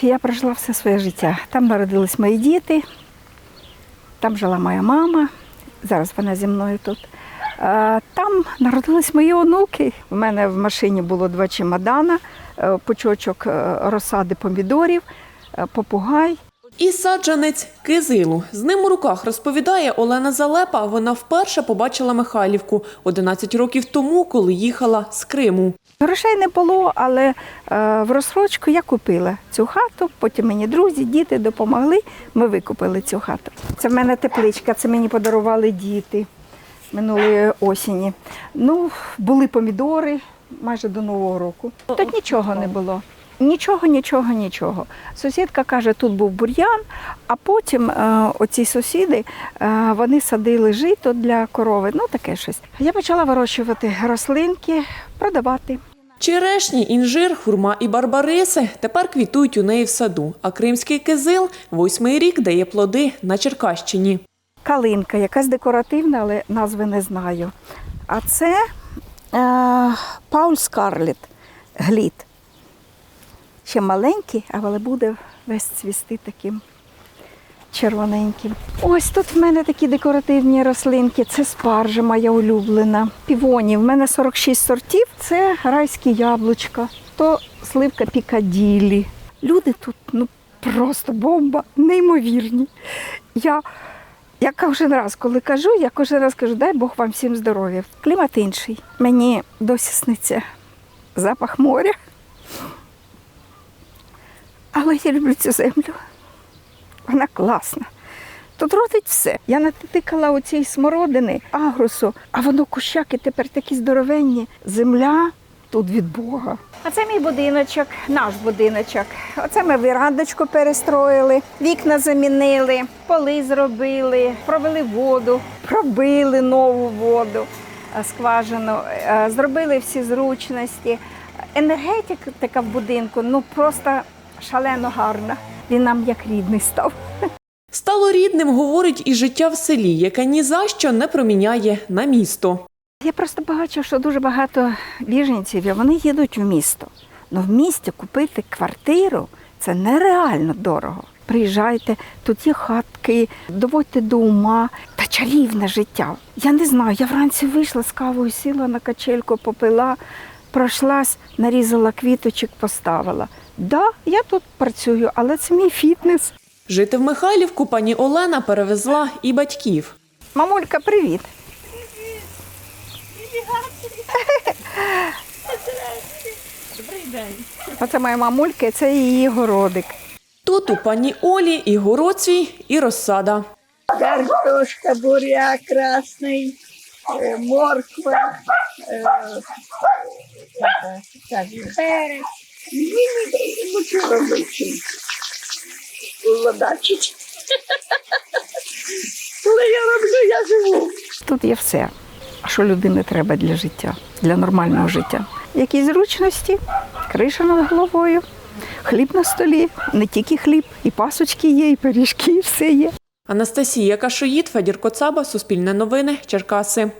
я прожила все своє життя. Там народились мої діти, там жила моя мама, зараз вона зі мною тут. Там народились мої онуки. У мене в машині було два чемодана, е, пучочок е, розсади помідорів, е, попугай. І саджанець кизилу. З ним у руках розповідає Олена Залепа. Вона вперше побачила Михайлівку 11 років тому, коли їхала з Криму. Грошей не було, але е, в розсрочку я купила цю хату. Потім мені друзі, діти допомогли. Ми викупили цю хату. Це в мене тепличка, це мені подарували діти минулої осені. Ну, були помідори майже до Нового року. Тут нічого не було. Нічого, нічого, нічого. Сусідка каже, тут був бур'ян, а потім е, оці сусіди е, вони садили жито для корови. Ну таке щось. Я почала вирощувати рослинки, продавати. Черешні, інжир, хурма і барбариси тепер квітують у неї в саду. А кримський кизил восьмий рік дає плоди на Черкащині. калинка, якась декоративна, але назви не знаю. А це е, Пауль Скарлет, глід. Ще маленький, але буде весь цвісти таким червоненьким. Ось тут в мене такі декоративні рослинки. Це спаржа моя улюблена. Півоні. В мене 46 сортів. Це райські яблучка, то сливка пікаділі. Люди тут ну просто бомба, неймовірні. Я я кожен раз, коли кажу, я кожен раз кажу, дай Бог вам всім здоров'я. Клімат інший. Мені досі сниться запах моря. Але я люблю цю землю. Вона класна. Тут родить все. Я натикала оцієї смородини, агрусу, а воно кущаки тепер такі здоровенні. Земля тут від Бога. А це мій будиночок, наш будиночок. Оце ми вірандочку перестроїли, вікна замінили, поли зробили, провели воду, пробили нову воду, е, скважину, е, зробили всі зручності. Енергетика така в будинку, ну просто шалено гарна. Він нам як рідний став. Стало рідним, говорить, і життя в селі, яке ні за що не проміняє на місто. Я просто бачу, що дуже багато біженців вони їдуть в місто. Ну в місті купити квартиру це нереально дорого. Приїжджайте, тут є хатки, доводьте до ума та чарівне життя. Я не знаю, я вранці вийшла з кавою, сіла на качельку, попила, пройшлась, нарізала квіточок, поставила Да, я тут працюю, але це мій фітнес. Жити в Михайлівку пані Олена перевезла і батьків. Мамулька, привіт. Оце моя мамулька, і це її городик. Тут у пані Олі і город свій, і розсада. картошка, буряк красный, э, морква, э, же, перец. Ну, що? Ладачить. Коли я роблю, я живу. Тут є все, що людині треба для життя, для нормального життя. Які зручності, криша над головою, хліб на столі, не тільки хліб, і пасочки є, і пиріжки, і все є. Анастасія Кашоїд, Федір Коцаба, Суспільне новини, Черкаси.